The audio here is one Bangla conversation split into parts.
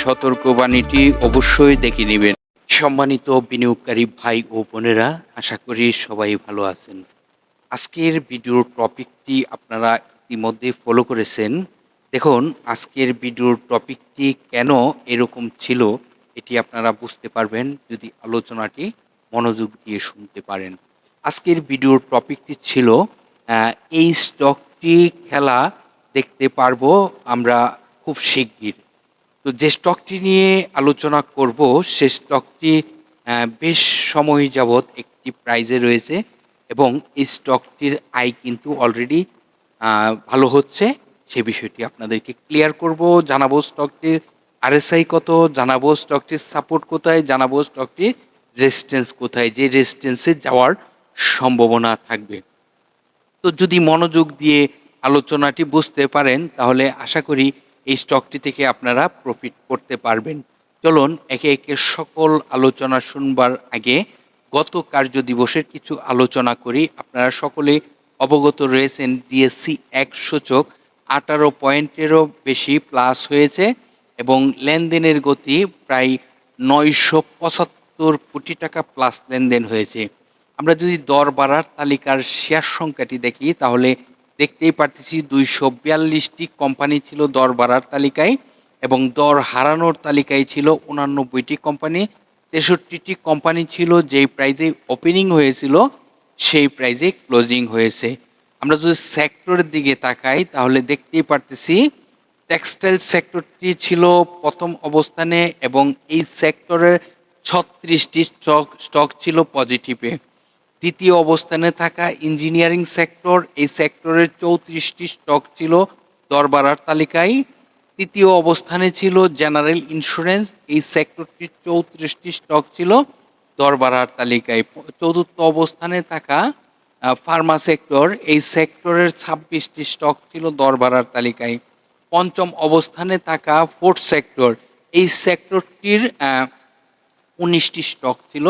সতর্কবাণীটি অবশ্যই দেখে নেবেন। সম্মানিত বিনিয়োগকারী ভাই ও বোনেরা, আশা করি সবাই ভালো আছেন। আজকের ভিডিওর টপিকটি আপনারা ইতিমধ্যে ফলো করেছেন। দেখুন, আজকের ভিডিওর টপিকটি কেন এরকম ছিল, এটি আপনারা বুঝতে পারবেন যদি আলোচনাটি মনোযোগ দিয়ে শুনতে পারেন। আজকের ভিডিওর টপিকটি ছিল এই স্টকটি খেলা দেখতে পারব আমরা খুব শিগগির। তো যে স্টকটি নিয়ে আলোচনা করব, সে স্টকটি বেশ সময় যাবৎ একটি প্রাইজে রয়েছে এবং এই স্টকটির আয় কিন্তু অলরেডি ভালো হচ্ছে। সে বিষয়টি আপনাদেরকে ক্লিয়ার করব, জানাব স্টকটির আরএসআই কত, জানাব স্টকটির সাপোর্ট কোথায়, জানাব স্টকটির রেজিস্ট্যান্স কোথায়, যে রেসিস্টেন্সে যাওয়ার সম্ভাবনা থাকবে। তো যদি মনোযোগ দিয়ে আলোচনাটি বুঝতে পারেন, তাহলে আশা করি এই স্টকটি থেকে আপনারা প্রফিট করতে পারবেন। চলুন একে একে সকল আলোচনা শুনবার আগে গত কার্য দিবসের কিছু আলোচনা করি। আপনারা সকলে অবগত রয়েছেন ডিএসসি এক সূচক আঠারো পয়েন্টেরও বেশি প্লাস হয়েছে এবং লেনদেনের গতি প্রায় নয়শো পঁচাত্তর কোটি টাকা প্লাস লেনদেন হয়েছে। আমরা যদি দর বাড়ার তালিকার শেয়ার সংখ্যাটি দেখি, তাহলে দেখতেই পারতেছি দুইশো বিয়াল্লিশটি কোম্পানি ছিল দর বাড়ার তালিকায় এবং দর হারানোর তালিকায় ছিল উনানব্বইটি কোম্পানি। তেষট্টিটি কোম্পানি ছিল যেই প্রাইজে ওপেনিং হয়েছিল, সেই প্রাইজে ক্লোজিং হয়েছে। আমরা যদি সেক্টরের দিকে তাকাই, তাহলে দেখতেই পারতেছি টেক্সটাইল সেক্টরটি ছিল প্রথম অবস্থানে এবং এই সেক্টরের ছত্রিশটি স্টক স্টক ছিল পজিটিভে। দ্বিতীয় অবস্থানে থাকা ইঞ্জিনিয়ারিং সেক্টর এই সেক্টরের চৌত্রিশটি স্টক ছিল দরবারার তালিকায়। তৃতীয় অবস্থানে ছিল জেনারেল ইন্স্যুরেন্স এই সেক্টরটির চৌত্রিশটি স্টক ছিল দরবারার তালিকায়। চতুর্থ অবস্থানে থাকা ফার্মা সেক্টর এই সেক্টরের ছাব্বিশটি স্টক ছিল দরবারার তালিকায়। পঞ্চম অবস্থানে থাকা ফোর্থ সেক্টর এই সেক্টরটির উনিশটি স্টক ছিল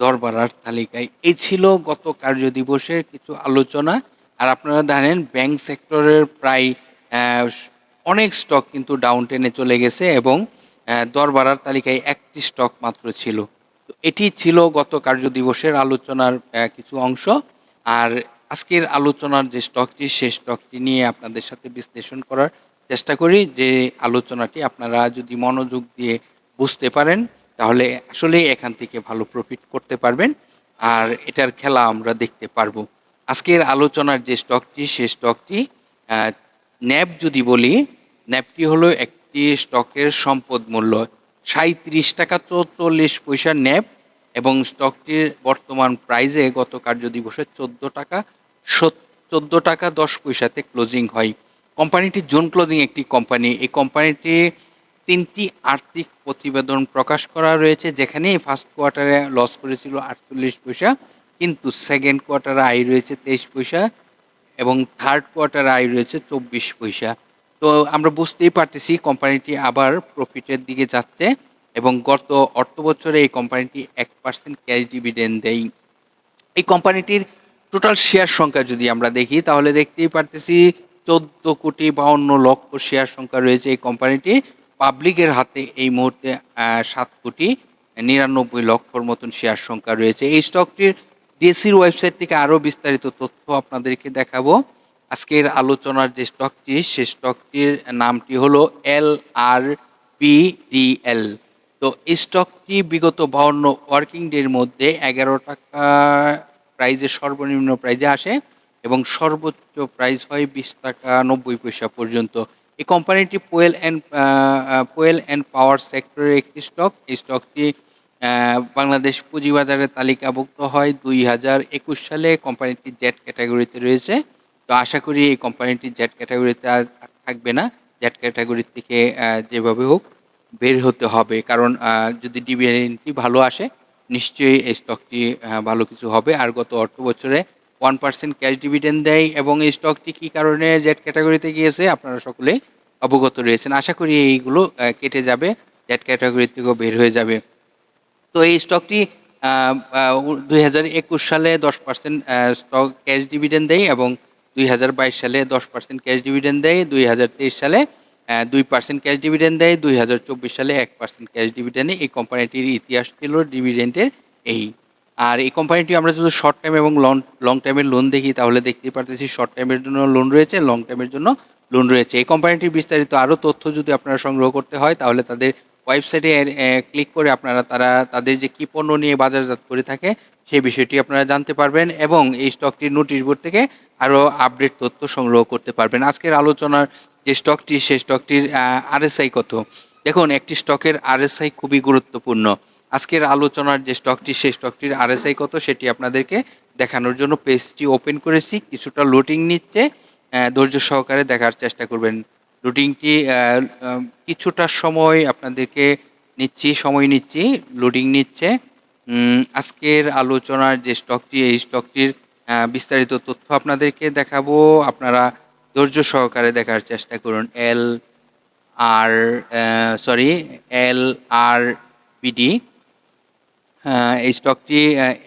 দর বাড়ার তালিকায়। এই ছিল গত কার্য দিবসের কিছু আলোচনা। আর আপনারা জানেন ব্যাংক সেক্টরের প্রায় অনেক স্টক কিন্তু ডাউন টেনে চলে গেছে এবং আহ, দর বাড়ার তালিকায় একটি স্টক মাত্র ছিল। তো এটি ছিল গত কার্য দিবসের আলোচনার কিছু অংশ। আর আজকের আলোচনার যে স্টকটি সেই স্টকটি নিয়ে আপনাদের সাথে বিশ্লেষণ করার চেষ্টা করি। যে আলোচনাটি আপনারা যদি মনোযোগ দিয়ে বুঝতে পারেন তাহলে আসলে এখান থেকে ভালো প্রফিট করতে পারবেন। আর এটার খেলা আমরা দেখতে পারব। আজকের আলোচনার যে স্টকটি সেই স্টকটি ন্যাব যদি বলি ন্যাবটি হলো একটি স্টকের সম্পদ মূল্য। সাঁত্রিশ টাকা চৌচল্লিশ পয়সা ন্যাব এবং স্টকটির বর্তমান প্রাইজে গত কার্য দিবসে চোদ্দ টাকা চোদ্দ টাকা দশ পয়সাতে ক্লোজিং হয়। কোম্পানিটি জোন ক্লোজিং একটি কোম্পানি এই কোম্পানিটি তিনটি আর্থিক প্রতিবেদন প্রকাশ করা রয়েছে যেখানে ফার্স্ট কোয়ার্টারে লস করেছিল আটচল্লিশ পয়সা, কিন্তু সেকেন্ড কোয়ার্টারে আয় রয়েছে তেইশ পয়সা এবং থার্ড কোয়ার্টারে আয় রয়েছে চব্বিশ পয়সা। তো আমরা বুঝতেই পারতেছি কোম্পানিটি আবার প্রফিটের দিকে যাচ্ছে এবং গত অর্থ বছরে এই কোম্পানিটি এক পার্সেন্ট ক্যাশ ডিভিডেন্ড দেয় এই কোম্পানিটির টোটাল শেয়ার সংখ্যা যদি আমরা দেখি, তাহলে দেখতেই পারতেছি চোদ্দ কোটি বাউন্ন লক্ষ শেয়ার সংখ্যা রয়েছে এই কোম্পানিটি পাবলিকের হাতে এই মুহূর্তে সাত কোটি নিরানব্বই লক্ষর মতন শেয়ার সংখ্যা রয়েছে। এই স্টকটির ডিএসির ওয়েবসাইট থেকে আরও বিস্তারিত তথ্য আপনাদেরকে দেখাবো। আজকের আলোচনার যে স্টকটি, সে স্টকটির নামটি হলো এল আর পিডিএল তো এই স্টকটি বিগত বাউন্ন ওয়ার্কিং ডের মধ্যে এগারো টাকা প্রাইজে, সর্বনিম্ন প্রাইজে আসে এবং সর্বোচ্চ প্রাইস হয় বিশ টাকা নব্বই পয়সা পর্যন্ত। এই কোম্পানিটি পোয়েল অ্যান্ড পোয়েল অ্যান্ড পাওয়ার সেক্টরের একটি স্টক এই স্টকটি বাংলাদেশ পুঁজিবাজারে তালিকাভুক্ত হয় দুই হাজার একুশ সালে। কোম্পানিটি জেট ক্যাটাগরিতে রয়েছে। তো আশা করি এই কোম্পানিটি জেট ক্যাটাগরিতে আর থাকবে না। জেট ক্যাটাগরি থেকে যেভাবে হোক বের হতে হবে। কারণ যদি ডিভিডেন্ডটি ভালো আসে, নিশ্চয়ই এই স্টকটি ভালো কিছু হবে। আর গত অর্থ বছরে ওয়ান পার্সেন্ট ক্যাশ ডিভিডেন্ড দেয়। এবং এই স্টকটি কী কারণে জেড ক্যাটাগরিতে গিয়েছে? আপনারা সকলে অবগত রয়েছেন। আশা করি এইগুলো কেটে যাবে জেড ক্যাটাগরি থেকেও বের হয়ে যাবে। তো এই স্টকটি দুই হাজার একুশ সালে দশ পার্সেন্ট স্টক ক্যাশ ডিভিডেন্ড দেয় এবং দুই হাজার বাইশ সালে দশ পার্সেন্ট ক্যাশ ডিভিডেন্ড দেয়, দুই হাজার তেইশ সালে দুই পার্সেন্ট ক্যাশ ডিভিডেন্ড দেয়, দুই হাজার চব্বিশ সালে এক পার্সেন্ট ক্যাশ ডিভিডেন্ডে এই কোম্পানিটির ইতিহাস ছিল ডিভিডেন্ডের এই। আর এই কোম্পানিটি আমরা যদি শর্ট টাইম এবং লং লং টাইমের লোন দেখি, তাহলে দেখতে পারতেছি শর্ট টাইমের জন্য লোন রয়েছে লং টাইমের জন্য লোন রয়েছে। এই কোম্পানিটির বিস্তারিত আরও তথ্য যদি আপনারা সংগ্রহ করতে হয়, তাহলে তাদের ওয়েবসাইটে ক্লিক করে আপনারা তারা, তাদের যে কী পণ্য নিয়ে বাজারজাত করে থাকে সেই বিষয়টি আপনারা জানতে পারবেন এবং এই স্টকটির নোটিশ বোর্ড থেকে আরও আপডেট তথ্য সংগ্রহ করতে পারবেন। আজকের আলোচনার যে স্টকটি সেই স্টকটির আরএসআই কত? দেখুন, একটি স্টকের আরএসআই খুবই গুরুত্বপূর্ণ। আজকের আলোচনার যে স্টকটি সেই স্টকটির আরএসআই কত, সেটি আপনাদেরকে দেখানোর জন্য পেজটি ওপেন করেছি। কিছুটা লোডিং নিচ্ছে। ধৈর্য সহকারে দেখার চেষ্টা করবেন। লোডিংটি কিছুটা সময় আপনাদেরকে নিচ্ছি, সময় নিচ্ছি লোডিং নিচ্ছে। আজকের আলোচনার যে স্টকটি এই স্টকটির বিস্তারিত তথ্য আপনাদেরকে দেখাবো। আপনারা ধৈর্য সহকারে দেখার চেষ্টা করুন। এল আর সরি এল আর বিডি এই স্টকটি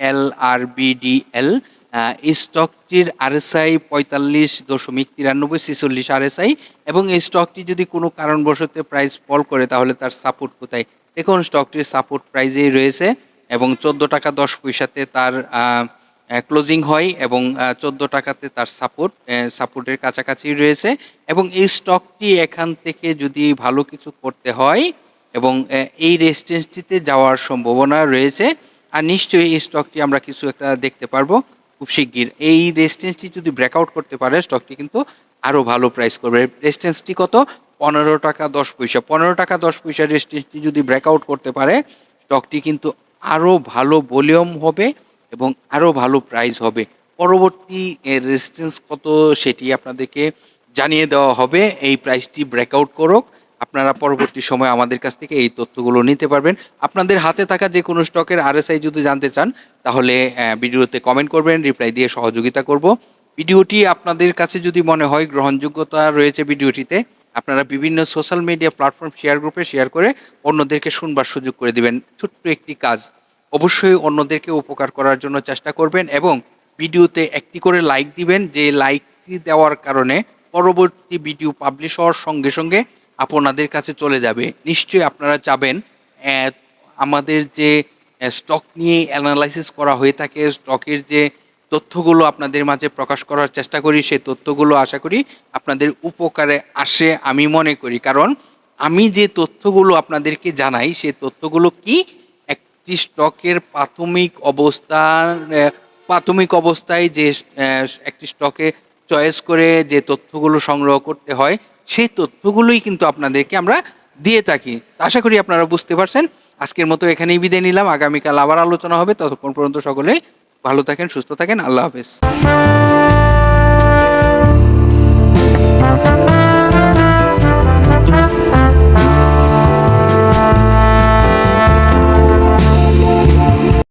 এল আর বিডিএল এই স্টকটির আরএসআই পঁয়তাল্লিশ দশমিক তিরানব্বই ছেচল্লিশ আরএসআই এবং এই স্টকটি যদি কোনো কারণবশত প্রাইস ফল করে, তাহলে তার সাপোর্ট কোথায়? দেখুন স্টকটির সাপোর্ট প্রাইজেই রয়েছে এবং চোদ্দ টাকা দশ পয়সাতে তার ক্লোজিং হয় এবং চোদ্দ টাকাতে তার সাপোর্ট সাপোর্টের কাছাকাছি রয়েছে এবং এই স্টকটি এখান থেকে যদি ভালো কিছু করতে হয় এবং এই রেজিস্ট্যান্সটিতে যাওয়ার সম্ভাবনা রয়েছে, আর নিশ্চয়ই এই স্টকটি আমরা কিছু একটা দেখতে পারব। খুব শিগগির। এই রেজিস্ট্যান্সটি যদি ব্রেকআউট করতে পারে, স্টকটি কিন্তু আরও ভালো প্রাইস করবে। রেজিস্ট্যান্সটি কত? পনেরো টাকা দশ পয়সা। পনেরো টাকা দশ পয়সা রেজিস্ট্যান্সটি যদি ব্রেকআউট করতে পারে, স্টকটি কিন্তু আরও ভালো ভলিউম হবে এবং আরও ভালো প্রাইস হবে। পরবর্তী রেজিস্ট্যান্স কত সেটি আপনাদেরকে জানিয়ে দেওয়া হবে। এই প্রাইসটি ব্রেকআউট করুক। আপনারা পরবর্তী সময় আমাদের কাছ থেকে এই তথ্যগুলো নিতে পারবেন। আপনাদের হাতে থাকা যে কোনো স্টকের আরএসআই যদি জানতে চান, তাহলে ভিডিওতে কমেন্ট করবেন রিপ্লাই দিয়ে সহযোগিতা করব। ভিডিওটি আপনাদের কাছে যদি মনে হয় গ্রহণযোগ্যতা রয়েছে ভিডিওটিতে, আপনারা বিভিন্ন সোশ্যাল মিডিয়া প্ল্যাটফর্ম শেয়ার গ্রুপে শেয়ার করে অন্যদেরকে শুনবার সুযোগ করে দিবেন। ছোট্ট একটি কাজ, অবশ্যই অন্যদেরকে উপকার করার জন্য চেষ্টা করবেন এবং ভিডিওতে একটি করে লাইক দিবেন। যে লাইকটি দেওয়ার কারণে পরবর্তী ভিডিও পাবলিশ হওয়ার সঙ্গে সঙ্গে আপনাদের কাছে চলে যাবে। নিশ্চয়ই আপনারা চাবেন আমাদের যে স্টক নিয়ে অ্যানালাইসিস করা হয়ে থাকে স্টকের যে তথ্যগুলো আপনাদের মাঝে প্রকাশ করার চেষ্টা করি, সেই তথ্যগুলো আশা করি আপনাদের উপকারে আসে আমি মনে করি। কারণ আমি যে তথ্যগুলো আপনাদেরকে জানাই, সেই তথ্যগুলো কি? একটি স্টকের প্রাথমিক অবস্থান প্রাথমিক অবস্থায় যে একটি স্টকে চয়েস করে যে তথ্যগুলো সংগ্রহ করতে হয় সেই তথ্যগুলোই কিন্তু আপনাদেরকে আমরা দিয়ে থাকি। আশা করি আপনারা বুঝতে পারছেন। আজকের মতো এখানেই বিদায় নিলাম। আগামীকাল আবার আলোচনা হবে। ততক্ষণ পর্যন্ত সকলে ভালো থাকেন, সুস্থ থাকেন। আল্লাহ হাফেজ।